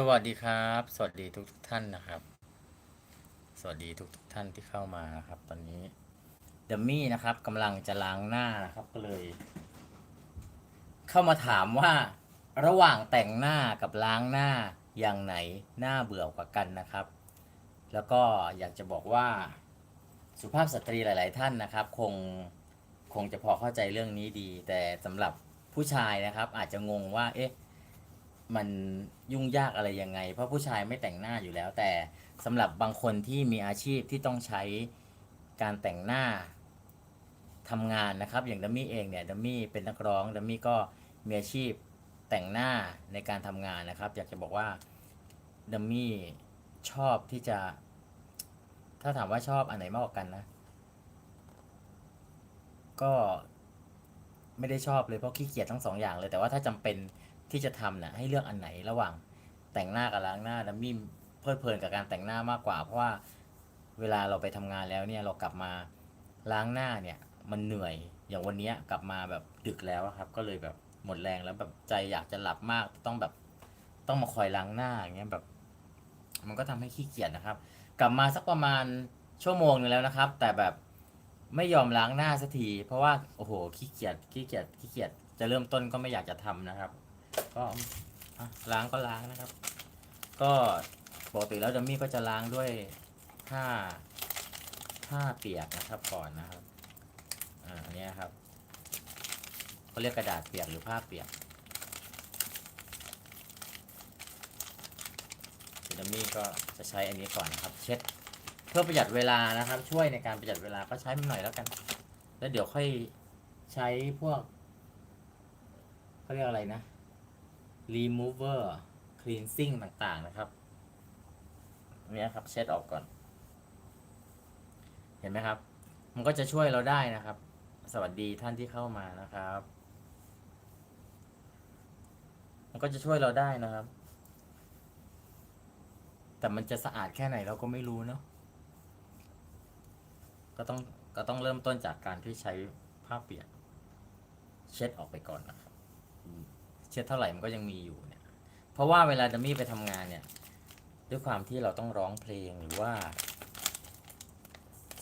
สวัสดีครับ สวัสดีทุกทุกท่านนะครับ สวัสดีทุกทุกท่านที่เข้ามานะครับ ตอนนี้เดมมี่นะครับกำลังจะล้างหน้านะครับก็เลย เข้ามาถามว่า ระหว่างแต่งหน้ากับล้างหน้าอย่างไหนหน้าเบื่อกว่ากันนะครับ แล้วก็อยากจะบอกว่าสุภาพสตรีหลาย ๆ ท่านนะครับ คงคงจะพอเข้าใจเรื่องนี้ดี แต่สำหรับผู้ชายนะครับ อาจจะงงว่าเอ๊ะ มันยุ่งยากอะไรยังไง เพราะผู้ชายไม่แต่งหน้าอยู่แล้ว แต่สำหรับบางคนที่มีอาชีพที่ต้องใช้การแต่งหน้าทำงานนะครับ อย่างดัมมี่เองเนี่ยดัมมี่เป็นนักร้องดัมมี่ก็มีอาชีพแต่งหน้าในการทำงานนะครับ อยากจะบอกว่าดัมมี่ชอบที่จะ ถ้าถามว่าชอบอันไหนมากกว่ากันนะ ก็ไม่ได้ชอบเลยเพราะขี้เกียจทั้งสองอย่างเลยแต่ว่าถ้าจำเป็น ที่จะทำนะให้เลือกอันไหนระหว่างแต่งหน้ากับล้างหน้าดัมมี่เพลิดเพลินกับการแต่งหน้ามากกว่า เพราะว่าเวลาเราไปทำงานแล้วเนี่ยเรากลับมาล้างหน้าเนี่ย มันเหนื่อยอย่างวันนี้กลับมาแบบดึกแล้วครับ ก็เลยแบบหมดแรงแล้วแบบใจอยากจะหลับมากต้องแบบต้องมาคอยล้างหน้าอย่างเงี้ยแบบ มันก็ทำให้ขี้เกียจนะครับ กลับมาสักประมาณชั่วโมงหนึงแล้วนะครับ แต่แบบไม่ยอมล้างหน้าสักทีเพราะว่าโอ้โหขี้เกียจขี้เกียจขี้เกียจจะเริ่มต้นก็ไม่อยากจะทำนะครับ ก็อะล้างก็ล้างนะครับ ก็ปกติแล้วดัมมี่ก็จะล้างด้วยผ้าผ้าเปียกนะครับก่อนนะครับอ่าอันนี้ครับเขาเรียกกระดาษเปียกหรือผ้าเปียกเดี๋ยวดัมมี่ก็จะใช้อันนี้ก่อนนะครับ เช็ดเพื่อประหยัดเวลานะครับ ช่วยในการประหยัดเวลาก็ใช้มันหน่อยแล้วกัน แล้วเดี๋ยวค่อยใช้พวกเขาเรียกอะไรนะ remover cleansing ต่างๆนะครับเนี้ยครับเช็ดออกก่อน เห็นไหมครับ มันก็จะช่วยเราได้นะครับ สวัสดีท่านที่เข้ามานะครับ มันก็จะช่วยเราได้นะครับ แต่มันจะสะอาดแค่ไหนเราก็ไม่รู้เนาะก็ต้องก็ต้องเริ่มต้นจากการที่ใช้ผ้าเปียกเช็ดออกไปก่อนนะครับ เช็ดเท่าไหร่มันก็ยังมีอยู่เนี่ยเพราะว่าเวลาดัมมี่ไปทำงานเนี่ย ด้วยความที่เราต้องร้องเพลงหรือว่า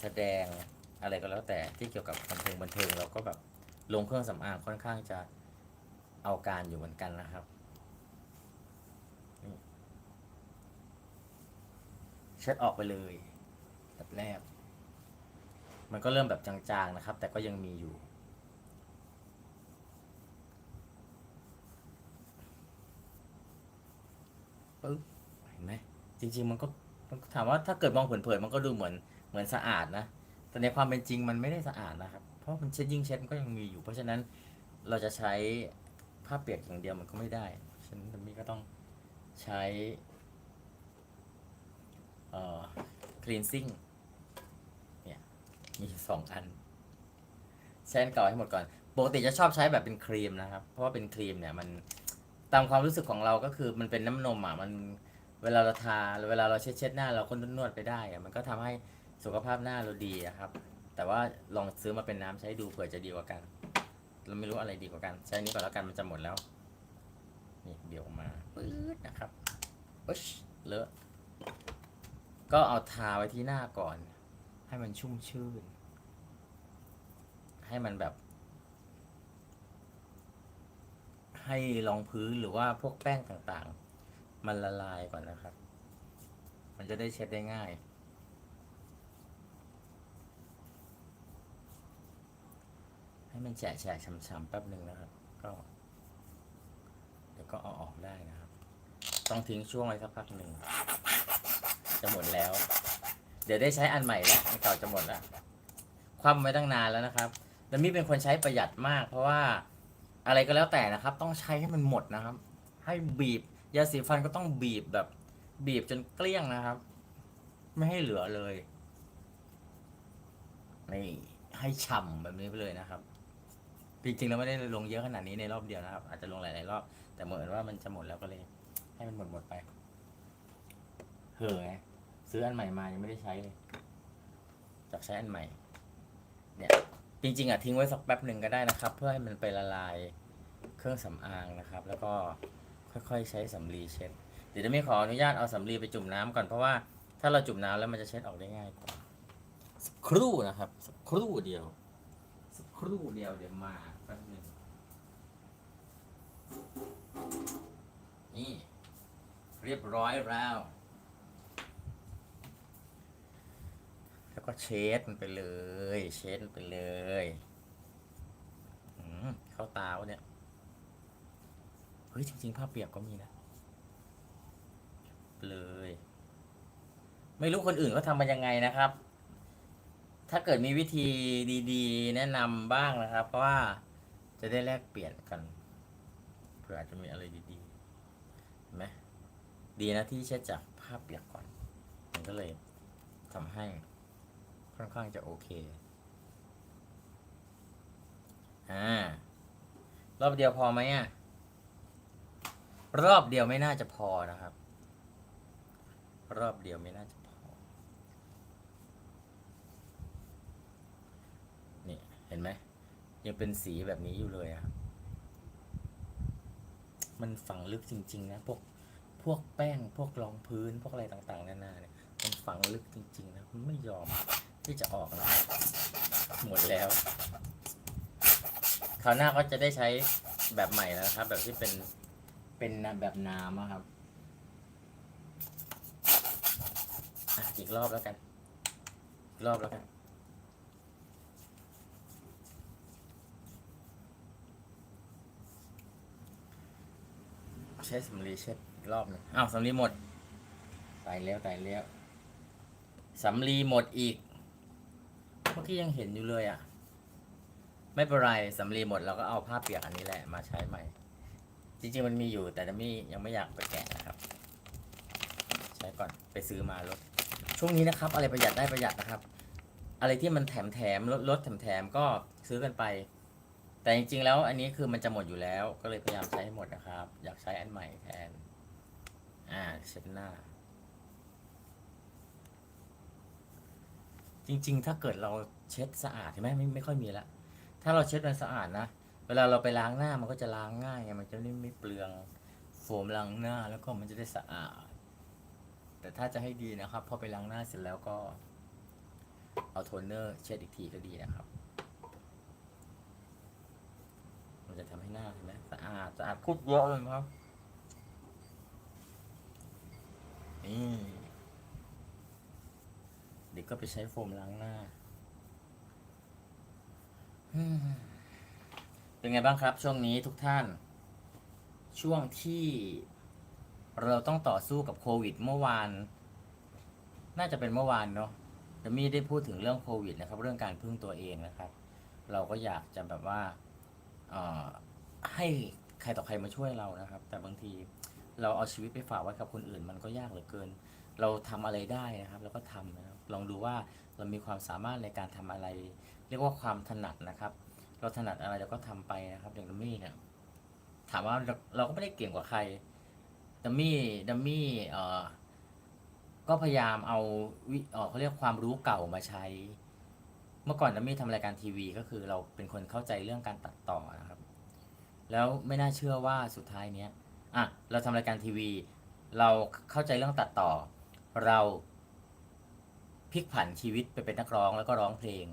แสดงอะไรก็แล้วแต่ที่เกี่ยวกับบันเทิงบันเทิงเราก็แบบลงเครื่องสำอางค่อนข้างจะเอาการอยู่เหมือนกันนะครับเช็ดออกไปเลยแบบแรกมันก็เริ่มแบบจางๆนะครับ แต่ก็ยังมีอยู่ ปึ๊บเห็นไหมจริง ๆ มันก็ถามว่าถ้าเกิดมองเผินๆมันก็ดูเหมือนเหมือนสะอาดนะ แต่ในความเป็นจริงมันไม่ได้สะอาดนะครับ เพราะมันเช็ดยิ่งเช็ดมันก็ยังมีอยู่ เพราะฉะนั้นเราจะใช้ผ้าเปียกอย่างเดียวมันก็ไม่ได้ฉะนั้นมีก็ต้องใช้ เอ่อ cleansing เนี่ย มีสองอันใช้อันเก่าให้หมดก่อน ปกติจะชอบใช้แบบเป็นครีมนะครับ เพราะว่าเป็นครีมเนี่ยมัน ตามความรู้สึกของเราก็คือมันเป็นน้ำนมอะมันเวลาเราทาเวลาเราเช็ดเช็ดหน้า เราก็นวดไปได้อะมันก็ทำให้สุขภาพหน้าเราดีอะครับ แต่ว่าลองซื้อมาเป็นน้ำใช้ดูเผื่อจะดีกว่ากัน เราไม่รู้อะไรดีกว่ากัน ใช้อันนี้ก่อนแล้วกันมันจะหมดแล้ว นี่เดี๋ยวมาปื๊ดนะครับปึ๊ชเลอะ ก็เอาทาไว้ที่หน้าก่อน ให้มันชุ่มชื่น ให้มันแบบ ให้รองพื้นหรือว่าพวกแป้งต่างๆ มันละลายก่อนนะครับ มันจะได้เช็ดได้ง่าย ให้มันแฉะแฉะช้ำๆแป๊บหนึ่งนะครับ ก็ เดี๋ยวก็เอาออกได้นะครับ ต้องทิ้งช่วงไว้สักพักหนึ่ง จะหมดแล้ว เดี๋ยวได้ใช้อันใหม่แล้วอันเก่าจะหมดแล้ว คว่ำไว้ตั้งนานแล้วนะครับ แล้วมี่เป็นคนใช้ประหยัดมากเพราะว่า อะไรก็แล้วแต่นะครับ ต้องใช้ให้มันหมดนะครับ ให้บีบยาสีฟันก็ต้องบีบแบบ บีบจนเกลี้ยงนะครับ ไม่ให้เหลือเลยนี่ให้ฉ่ำแบบนี้ไปเลยนะครับ จริงๆแล้วไม่ได้ลงเยอะขนาดนี้ในรอบเดียวนะครับ อาจจะลงหลายๆรอบ แต่เหมือนว่ามันจะหมดแล้วก็เลย ให้มันหมดหมดไปเห่อไงซื้ออันใหม่มายังไม่ได้ใช้เลยจากใช้อันใหม่ จริงๆอะทิ้งไว้สักแป๊บหนึ่งก็ได้นะครับ เพื่อให้มันไปละลายเครื่องสำอางนะครับ แล้วก็ค่อยๆใช้สำลีเช็ด เดี๋ยวจะไม่ขออนุญาตเอาสำลีไปจุ่มน้ำก่อนเพราะว่าถ้าเราจุ่มน้ำแล้วมันจะเช็ดออกได้ง่ายกว่าสักครู่นะครับสักครู่เดียวสักครู่เดียวเดี๋ยวมาแป๊บนึงนี่เรียบร้อยแล้ว แล้วก็เช็ดมันไปเลย เช็ดมันไปเลยเข้าตาวะเนี่ย เฮ้ย จริงๆผ้าเปียกก็มีนะ เลย ไม่รู้คนอื่นเขาทำมันยังไงนะครับ ถ้าเกิดมีวิธีดีๆ แนะนำบ้างนะครับ เพราะว่าจะได้แลกเปลี่ยนกัน เผื่ออาจจะมีอะไรดีๆเห็นไหมดีนะที่เช็ดจากผ้าเปียกก่อน มันก็เลยทำให้ ค่อนข้างจะโอเค อ่า รอบเดียวพอไหมอะ รอบเดียวไม่น่าจะพอนะครับ รอบเดียวไม่น่าจะพอ นี่ เห็นไหม ยังเป็นสีแบบนี้อยู่เลยครับ มันฝังลึกจริง ๆ นะ พวก พวกแป้ง พวกรองพื้น พวกอะไรต่าง ๆ นานาเนี่ยมันฝังลึกจริง ๆ นะ มันไม่ยอม ที่จะออกแล้วหมดแล้วคราวหน้าก็จะได้ใช้แบบใหม่แล้วนะครับ แบบที่เป็นเป็นแบบน้ำอะครับอะอีกรอบแล้วกันอีกรอบแล้วกัน ใช้สำลีเช็ดอีกรอบหนึงอ้าวสำลีหมดตายแล้วตายแล้วสำลีหมดอีก เมื่อกี้ยังเห็นอยู่เลยอะ ไม่เป็นไรสำลีหมดเราก็เอาผ้าเปียกอันนี้แหละมาใช้ใหม่ จริงๆมันมีอยู่แต่ดัมมี่ยังไม่อยากไปแกะนะครับ ใช้ก่อนไปซื้อมาลดช่วงนี้นะครับ อะไรประหยัดได้ประหยัดนะครับ อะไรที่มันแถมแถมลดลดแถมแถมก็ซื้อกันไป แต่จริงๆแล้วอันนี้คือมันจะหมดอยู่แล้ว ก็เลยพยายามใช้ให้หมดนะครับ อยากใช้อันใหม่แทน อ่าเช็ดหน้า จริง ๆ ถ้าเกิดเราเช็ดสะอาดใช่ไหมไม่ไม่ค่อยมีละถ้าเราเช็ดมันสะอาดนะเวลาเราไปล้างหน้ามันก็จะล้างง่ายไงมันจะไม่ไม่เปลืองโฟมล้างหน้าแล้วก็มันจะได้สะอาด แต่ถ้าจะให้ดีนะครับ พอไปล้างหน้าเสร็จแล้วก็ เอาโทนเนอร์เช็ดอีกทีก็ดีนะครับ มันจะทำให้หน้าเห็นไหมสะอาดสะอาดคุดเยอะเลยครับนี่ เด็กก็ไปใช้โฟมล้างหน้า เป็นไงบ้างครับ ช่วงนี้ทุกท่าน ช่วงที่เราต้องต่อสู้กับโควิดเมื่อวาน น่าจะเป็นเมื่อวานเนาะจะมีได้พูดถึงเรื่องโควิดนะครับ เรื่องการพึ่งตัวเองนะครับ เราก็อยากจะแบบว่าให้ใครต่อใครมาช่วยเรานะครับ แต่บางทีเราเอาชีวิตไปฝากไว้กับคนอื่น มันก็ยากเหลือเกิน เราทำอะไรได้นะครับเราก็ทำนะครับ ลองดูว่าเรามีความสามารถในการทำอะไร เรียกว่าความถนัดนะครับ เราถนัดอะไรเราก็ทำไปนะครับอย่างดัมมี่เนี่ยถามว่าเราก็ไม่ได้เก่งกว่าใครดัมมี่ดัมมี่เอ่อก็พยายามเอาวิเออเขาเรียกความรู้เก่ามาใช้ เมื่อก่อนดัมมี่ทำรายการทีวี ก็คือเราเป็นคนเข้าใจเรื่องการตัดต่อนะครับ แล้วไม่น่าเชื่อว่าสุดท้ายเนี้ยอะเราทำรายการทีวี เราเข้าใจเรื่องตัดต่อ เรา พลิกผันชีวิตไปเป็นนักร้องแล้วก็ร้องเพลง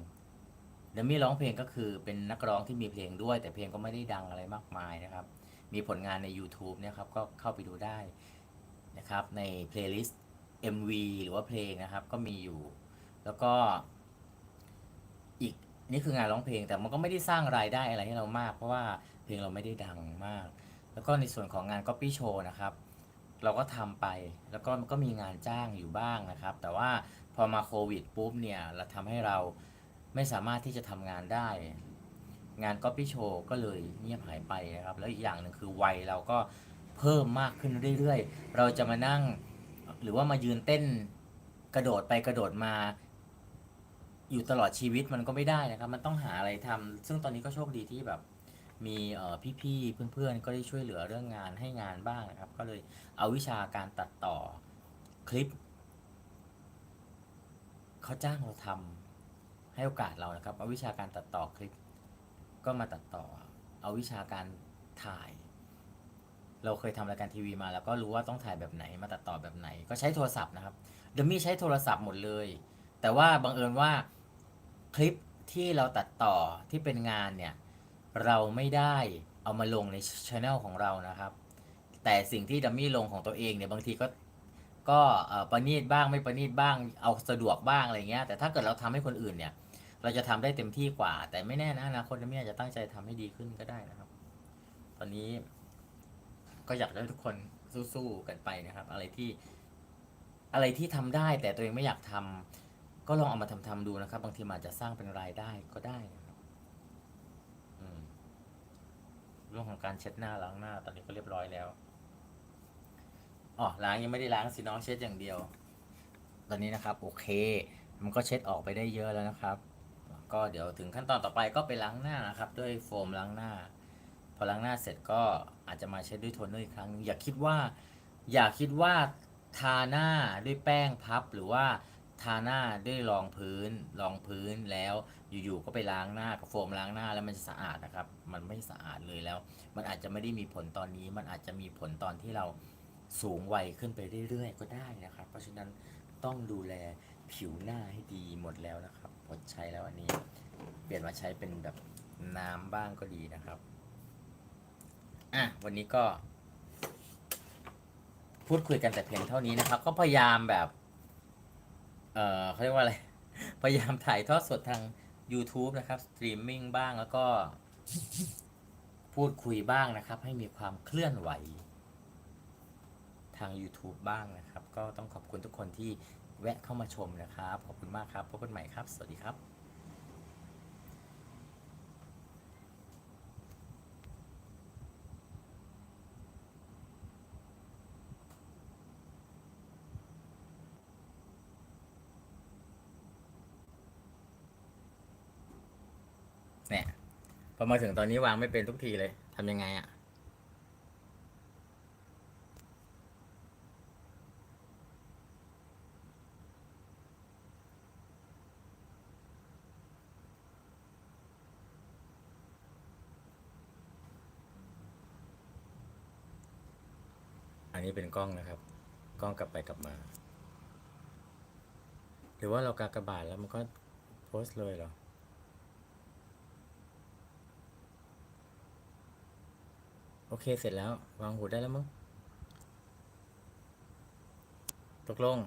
เดมี่ร้องเพลงก็คือเป็นนักร้องที่มีเพลงด้วย แต่เพลงก็ไม่ได้ดังอะไรมากมายนะครับ มีผลงานใน YouTube เนี่ยครับก็เข้าไปดูได้นะครับในเพลย์ลิสต์ MV หรือว่าเพลงนะครับก็มีอยู่ แล้วก็อีกนี่คืองานร้องเพลงแต่มันก็ไม่ได้สร้างรายได้อะไรให้เรามาก เพราะว่าเพลงเราไม่ได้ดังมาก แล้วก็ในส่วนของงาน Copy Show นะครับ เราก็ทำไปแล้วก็มันก็มีงานจ้างอยู่บ้างนะครับ แต่ว่า พอมาโควิดปุ๊บเนี่ยเราทำให้เราไม่สามารถที่จะทำงานได้ งาน Copy Show ก็เลยเงียบหายไปนะครับ แล้วอีกอย่างหนึ่งคือวัยเราก็เพิ่มมากขึ้นเรื่อยๆ เราจะมานั่งหรือว่ามายืนเต้นกระโดดไปกระโดดมา อยู่ตลอดชีวิตมันก็ไม่ได้นะครับ มันต้องหาอะไรทำซึ่งตอนนี้ก็โชคดีที่แบบ มีพี่ๆเพื่อนๆ ก็ได้ช่วยเหลือเรื่องงานให้งานบ้างนะครับ ก็เลยเอาวิชาการตัดต่อคลิป เขาจ้างเราทำให้โอกาสเรานะครับ เอาวิชาการตัดต่อคลิป ก็มาตัดต่อ เอาวิชาการถ่าย เราเคยทำรายการทีวีมา แล้วก็รู้ว่าต้องถ่ายแบบไหน มาตัดต่อแบบไหน ก็ใช้โทรศัพท์นะครับเดมี่ใช้โทรศัพท์หมดเลย แต่ว่าบังเอิญว่าคลิปที่เราตัดต่อที่เป็นงานเนี่ย เราไม่ได้เอามาลงในช anel ของเรานะครับ แต่สิ่งที่ดัมมี่ลงของตัวเองเนี่ยบางทีก็ ก็เอ่อประณีตบ้างไม่ประณีตบ้างเอาสะดวกบ้างอะไรเงี้ยแต่ถ้าเกิดเราทำให้คนอื่นเนี่ย เราจะทำได้เต็มที่กว่า แต่ไม่แน่นะอนาคตดัมมี่อาจะตั้งใจทำให้ดีขึ้นก็ได้นะครับ ตอนนี้ ก็อยากให้ทุกคนสู้ๆกันไปนะครับ อะไรที่ อะไรที่ทำได้ แต่ตัวเองไม่อยากทำก็ลองเอามาทำทำดูนะครับ บางทีอาจจะสร้างเป็นรายได้ก็ได้นะครับเรื่องของการเช็ดหน้าล้างหน้า ตอนนี้ก็เรียบร้อยแล้ว อ๋อล้างยังไม่ได้ล้างสิน้องเช็ดอย่างเดียว ตอนนี้นะครับโอเค มันก็เช็ดออกไปได้เยอะแล้วนะครับ ก็เดี๋ยวถึงขั้นตอนต่อไปก็ไปล้างหน้านะครับ ด้วยโฟมล้างหน้า พอล้างหน้าเสร็จก็อาจจะมาเช็ดด้วยโทนเนอร์อีกครั้ง อย่าคิดว่า อย่าคิดว่าทาหน้าด้วยแป้งพับหรือว่าทาหน้าด้วยรองพื้นรองพื้นแล้วอยู่ๆก็ไปล้างหน้ากับโฟมล้างหน้าแล้วมันจะสะอาดนะครับ มันไม่สะอาดเลยแล้ว มันอาจจะไม่ได้มีผลตอนนี้ มันอาจจะมีผลตอนที่เรา สูงวัยขึ้นไปเรื่อยๆ ก็ได้นะครับ เพราะฉะนั้นต้องดูแลผิวหน้าให้ดีหมดแล้วนะครับหมดใช้แล้วอันนี้ เปลี่ยนมาใช้เป็นแบบน้ำบ้างก็ดีนะครับอะวันนี้ก็ พูดคุยกันแต่เพียงเท่านี้นะครับ ก็พยายามแบบ เออเขาเรียกว่าอะไร พยายามถ่ายทอดสดทาง YouTube นะครับสตรีมมิ่งบ้างแล้วก็ พูดคุยบ้างนะครับ ให้มีความเคลื่อนไหว ทาง YouTube บ้างนะครับ ก็ต้องขอบคุณทุกคนที่แวะเข้ามาชมนะครับ ขอบคุณมากครับพบกันใหม่ครับ สวัสดีครับเนี่ยพอมาถึงตอนนี้วางไม่เป็นทุกทีเลยทำยังไงอะ่ะ อันนี้เป็นกล้องนะครับ กล้องกลับไปกลับมา หรือว่าเรากากระบาดแล้วมันก็โพสต์เลยเหรอโอเคเสร็จแล้ว วางหูได้แล้วมั้งตกลง